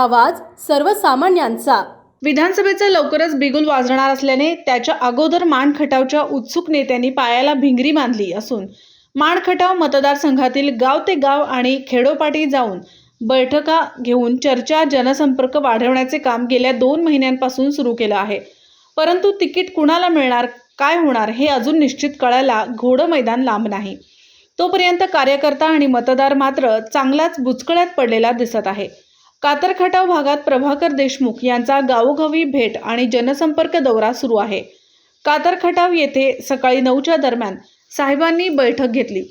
आवाज सर्वसामान्यांचा. विधानसभेचं लवकरच बिगुल वाजणार असल्याने त्याच्या अगोदर मान खटावच्या उत्सुक नेत्यांनी पायाला भिंगरी बांधली असून माणखटाव मतदारसंघातील गाव ते गाव आणि खेडोपाटी जाऊन बैठका घेऊन चर्चा जनसंपर्क वाढवण्याचे काम गेल्या दोन महिन्यांपासून सुरू केलं आहे. परंतु तिकीट कुणाला मिळणार काय होणार हे अजून निश्चित कळायला घोडं मैदान लांब नाही. तोपर्यंत कार्यकर्ता आणि मतदार मात्र चांगलाच बुचकळ्यात पडलेला दिसत आहे. कातरखटाव भागात प्रभाकर देशमुख यांचा गावोगावी भेट आणि जनसंपर्क दौरा सुरू आहे. कातरखटाव येथे सकाळी नऊच्या दरम्यान साहेबांनी बैठक घेतली.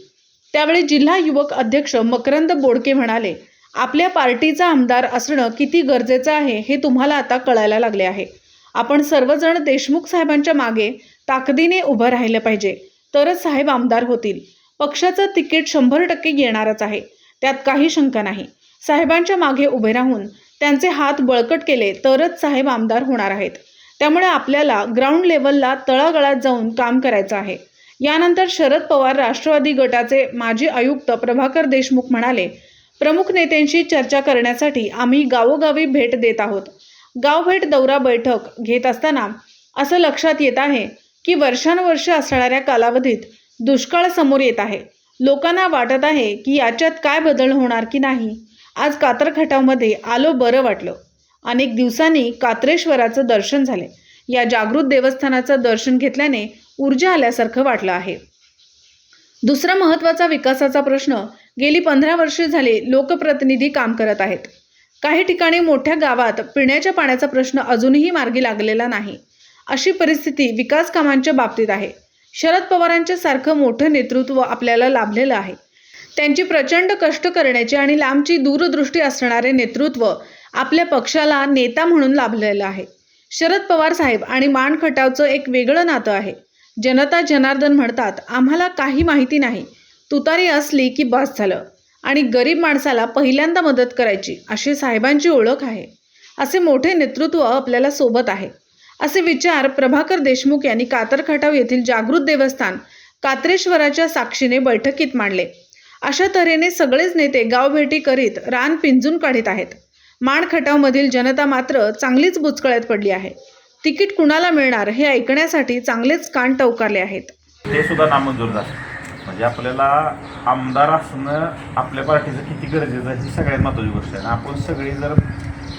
त्यावेळी जिल्हा युवक अध्यक्ष मकरंद बोडके म्हणाले आपल्या पार्टीचा आमदार असणं किती गरजेचं आहे हे तुम्हाला आता कळायला लागले आहे. आपण सर्वजण देशमुख साहेबांच्या मागे ताकदीने उभं राहिलं पाहिजे. तरच साहेब आमदार होतील. पक्षाचं तिकीट शंभर टक्के येणारच आहे. त्यात काही शंका नाही. साहेबांच्या मागे उभे राहून त्यांचे हात बळकट केले तरच साहेब आमदार होणार आहेत. त्यामुळे आपल्याला ग्राउंड लेवलला तळागळात जाऊन काम करायचं आहे. यानंतर शरद पवार राष्ट्रवादी गटाचे माजी आयुक्त प्रभाकर देशमुख म्हणाले प्रमुख नेत्यांशी चर्चा करण्यासाठी आम्ही गावोगावी भेट देत आहोत. गावभेट दौरा बैठक घेत असताना असं लक्षात येत आहे की वर्षानुवर्ष असणाऱ्या कालावधीत दुष्काळ समोर येत आहे. लोकांना वाटत आहे की याच्यात काय बदल होणार की नाही? आज कातरखटावमध्ये आलो बरं वाटलं. अनेक दिवसांनी कात्रेश्वराचं दर्शन झाले. या जागृत देवस्थानाचं दर्शन घेतल्याने ऊर्जा आल्यासारखं वाटलं आहे. दुसरा महत्त्वाचा विकासाचा प्रश्न गेली पंधरा वर्षे झाले लोकप्रतिनिधी काम करत आहेत. काही ठिकाणी मोठ्या गावात पिण्याच्या पाण्याचा प्रश्न अजूनही मार्गी लागलेला नाही. अशी परिस्थिती विकास कामांच्या बाबतीत आहे. शरद पवारांच्या सारखं मोठं नेतृत्व आपल्याला लाभलेलं आहे. त्यांची प्रचंड कष्ट करण्याची आणि लांबची दूरदृष्टी असणारे नेतृत्व आपल्या पक्षाला नेता म्हणून लाभलेलं आहे. शरद पवार साहेब आणि मान खटावचं एक वेगळं नातं आहे. जनता जनार्दन म्हणतात आम्हाला काही माहिती नाही. तुतारी असली की बस झालं. आणि गरीब माणसाला पहिल्यांदा मदत करायची अशी साहेबांची ओळख आहे. असे मोठे नेतृत्व आपल्याला सोबत आहे. असे विचार प्रभाकर देशमुख यांनी कातरखटाव येथील जागृत देवस्थान कात्रेश्वराच्या साक्षीने बैठकीत मांडले. अशा तऱ्हेने सगळेच नेते गावभेटी करीत रान पिंजून काढीत आहेत. मान खटावमधील जनता मात्र चांगलीच बुचकळ्यात पडली आहे. तिकीट कुणाला मिळणार हे ऐकण्यासाठी चांगलेच कान टवकारले आहेत. ते सुद्धा नामंजूर झालं. म्हणजे आपल्याला आमदार असणं आपल्या पार्टीचं किती गरजेचं आहे ही सगळ्यात महत्त्वाची गोष्ट आहे. आपण सगळी जर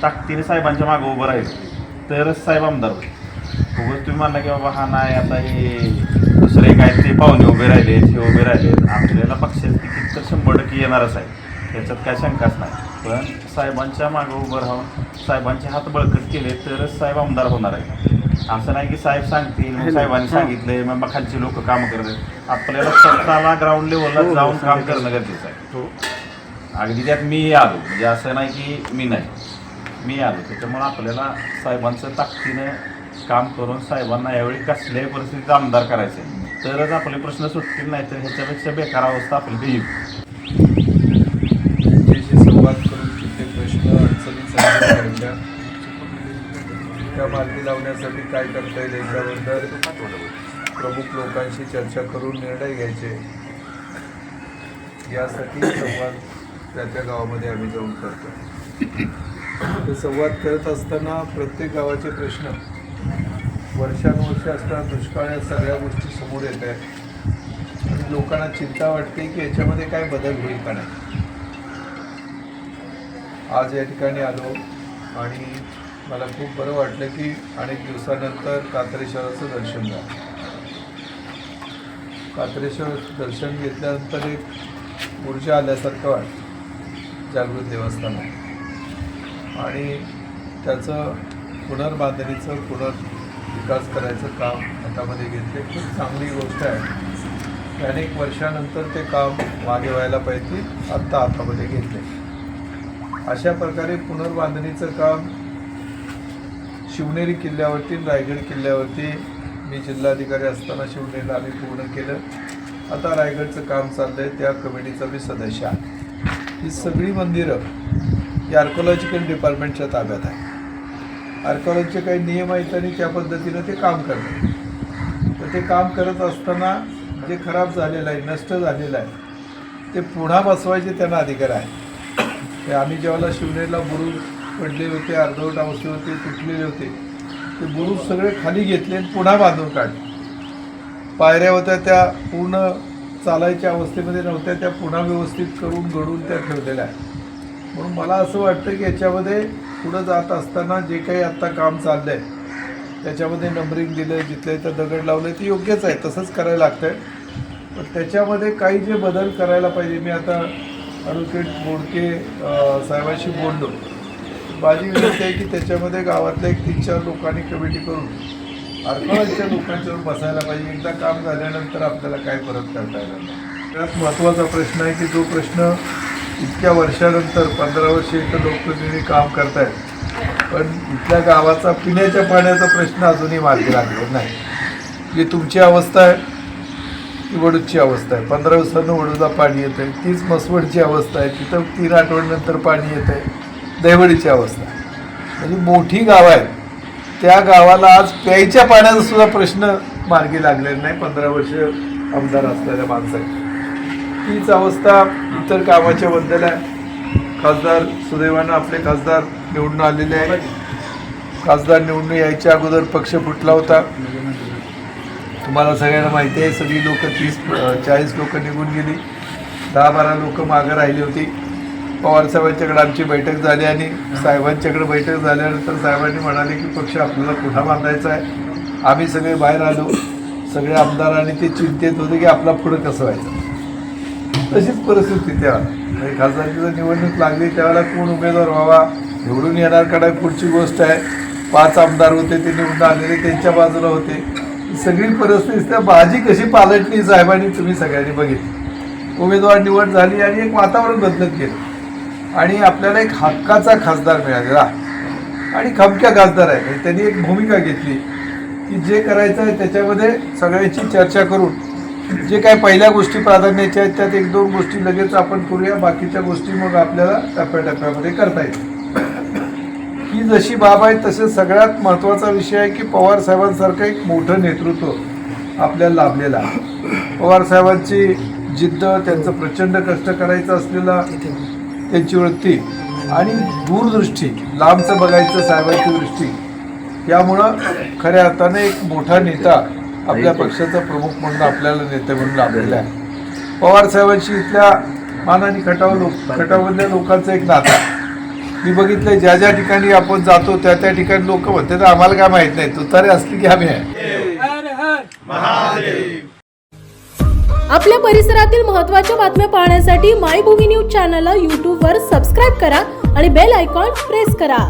ताकदीने साहेबांच्या मागं उभं राहिलो तरच साहेब आमदार होईल. तुम्ही म्हणला की बाबा हा नाही आता हे दुसरे काय ते पाहुणे उभे राहिले हे उभे राहिले. आपल्याला तर शंभर टक्के येणारच आहे. त्याच्यात काय शंकाच नाही. पण साहेबांच्या मागं उभं राहून साहेबांचे हात बळकट केले तरच साहेब आमदार होणार आहे असं नाही की साहेब सांगतील मग साहेबांनी सांगितलंय मग मग खालची लोक काम करतात. आपल्याला स्वतःला ग्राउंड लेवलला जाऊन काम करणं गरजेचं आहे. अगदी त्यात मी आलो. म्हणजे असं नाही की मी नाही. मी आलो. त्याच्यामुळे आपल्याला साहेबांचं ताकदीनं काम करून साहेबांना यावेळी कसल्याही परिस्थितीत आमदार करायचं आहे तरच आपले प्रश्न सुटतील नाही तर ह्याच्यापेक्षा बेकार अवस्था आपली येईल संवाद करून तिथे प्रश्न अडचणी त्या मार्गी लावण्यासाठी काय करता येईल याच्याबद्दल प्रमुख लोकांशी चर्चा करून निर्णय घ्यायचे. यासाठी संवाद त्या त्या गावामध्ये आम्ही जाऊन करतो. ते संवाद करत असताना प्रत्येक गावाचे प्रश्न वर्षानुवर्ष असताना दुष्काळ या सगळ्या गोष्टी समोर येत आहेत. आणि लोकांना चिंता वाटते की याच्यामध्ये काय बदल होईल का नाही. आज या ठिकाणी आलो आणि मला खूप बरं वाटलं की अनेक दिवसानंतर कात्रेश्वराचं दर्शन झालं. कात्रेश्वर दर्शन घेतल्यानंतर एक ऊर्जा आल्यासारखं वाटतं जागृत देवस्थान. आणि त्याचं पुनर्बांधणीचं विकास करायचं काम हातामध्ये घेतले. खूप चांगली गोष्ट आहे. अनेक वर्षानंतर ते काम मागे व्हायला पाहिजे आत्ता हातामध्ये घेतले. अशा प्रकारे पुनर्बांधणीचं काम शिवनेरी किल्ल्यावरती रायगड किल्ल्यावरती मी जिल्हाधिकारी असताना शिवनेरीला आम्ही पूर्ण केलं. आता रायगडचं काम चाललं आहे त्या कमिटीचा मी सदस्य आहे. ही सगळी मंदिरं ही आर्कोलॉजिकल डिपार्टमेंटच्या ताब्यात आहे आर्कोलॉजीचे काही नियम आहेत आणि त्या पद्धतीनं ते काम करतात. तर ते काम करत असताना जे खराब झालेलं आहे नष्ट झालेलं आहे ते पुन्हा बसवायचे त्यांना अधिकार आहे. ते आम्ही जेव्हा शिवनेरीला बुरुज पडले होते अर्धवट होते तुटलेले होते ते बुरुज सगळे खाली घेतले आणि पुन्हा बांधून काढले. पायऱ्या होत्या त्या पूर्ण चालायच्या अवस्थेमध्ये नव्हत्या त्या पुन्हा व्यवस्थित करून घडून त्या ठेवलेल्या आहे म्हणून मला असं वाटतं की याच्यामध्ये पुढं जात असताना जे काही आत्ता काम चाललं आहे त्याच्यामध्ये नंबरिंग दिलं जिथल्या तर दगड लावलं ते योग्यच आहे तसंच करायला लागतं आहे पण त्याच्यामध्ये काही जे बदल करायला पाहिजे मी आता ॲडव्होकेट बोडके साहेबांशी बोललो. माझी विनंती आहे की त्याच्यामध्ये गावातल्या एक तीन चार लोकांनी कमिटी करून आर्कॉलॉजीच्या लोकांच्यावर बसायला पाहिजे. एकदा काम झाल्यानंतर आपल्याला काय परत करता येणार नाही. सगळ्यात महत्त्वाचा प्रश्न आहे की जो प्रश्न इतक्या वर्षानंतर पंधरा वर्ष इथं लोकप्रतिनिधी काम करतायत. पण इथल्या गावाचा पिण्याच्या पाण्याचा प्रश्न अजूनही मार्गी लागलेला नाही. जी तुमची अवस्था आहे ती वडूदची अवस्था आहे. पंधरा दिवसानं वडूदला पाणी येतं आहे तीच मसवडची अवस्था आहे तिथं तीन आठवड्यानंतर पाणी येतं आहे दैवडीची अवस्था आहे. म्हणजे मोठी गावं आहेत. त्या गावाला आज प्यायच्या पाण्याचा सुद्धा प्रश्न मार्गी लागलेला नाही. पंधरा वर्ष आमदार असलेल्या माणसाने तीच अवस्था इतर कामाच्या बद्दल आहे. खासदार सुदैवानं आपले खासदार निवडून आलेले आहेत खासदार निवडून यायच्या अगोदर पक्ष फुटला होता. तुम्हाला सगळ्यांना माहिती आहे सगळी लोक तीस चाळीस लोक निघून गेली. दहा बारा लोक मागं राहिली होती. पवारसाहेबांच्याकडे आमची बैठक झाली आणि साहेबांच्याकडे बैठक झाल्यानंतर साहेबांनी म्हणाले की पक्ष आपल्याला पुन्हा बांधायचा आहे. आम्ही सगळे बाहेर आलो. सगळे आमदार आणि ते चिंतेत होते की आपला पुढं कसं व्हायचं तशीच परिस्थिती तेव्हा म्हणजे खासदारकीचं निवडणूक लागली त्यावेळेला कोण उमेदवार व्हावा? निवडून येणार कडा पुढची गोष्ट आहे. पाच आमदार होते ते निवडून आलेले त्यांच्या बाजूला होते. सगळी परिस्थिती त्या भाजी कशी पालटली साहेबांनी तुम्ही सगळ्यांनी बघितली. उमेदवार निवड झाली आणि एक वातावरण बदलत गेलं. आणि आपल्याला एक हक्काचा खासदार मिळालेला. आणि खमक्या खासदार आहे त्यांनी एक भूमिका घेतली की जे करायचं आहे त्याच्यामध्ये सगळ्यांची चर्चा करून जे काय पहिल्या गोष्टी प्राधान्याच्या आहेत त्यात एक दोन गोष्टी लगेच आपण करूया. बाकीच्या गोष्टी मग आपल्याला टप्प्याटप्प्यामध्ये करता येतील. ही जशी बाब आहे तसे सगळ्यात महत्त्वाचा विषय आहे की पवार साहेबांसारखं एक मोठं नेतृत्व आपल्याला लाभलेलं आहे. पवार साहेबांची जिद्द त्यांचं प्रचंड कष्ट करायचं असलेला त्यांची वृत्ती आणि दूरदृष्टी लांबचं बघायचं साहेबांची दृष्टी यामुळं खऱ्या अर्थाने एक मोठा नेता आपल्या पक्षाचा प्रमुख म्हणून आपल्याला नेते म्हणून लाभलेला आहे. पवार साहेबांशी इथल्या मान आणि खटाव लोक खटावमधल्या लोकांचं एक नातं. मी बघितलंय ज्या ज्या ठिकाणी आपण जातो त्या त्या ठिकाणी लोक म्हणतात आम्हाला काय माहीत नाही तुतारी असली की आम्ही आहे. आपल्या परिसरातील महत्त्वाच्या बातम्या पाहण्यासाठी मायभूमी न्यूज चॅनलला यूट्यूबवर सबस्क्राईब करा आणि बेल आयकॉन प्रेस करा.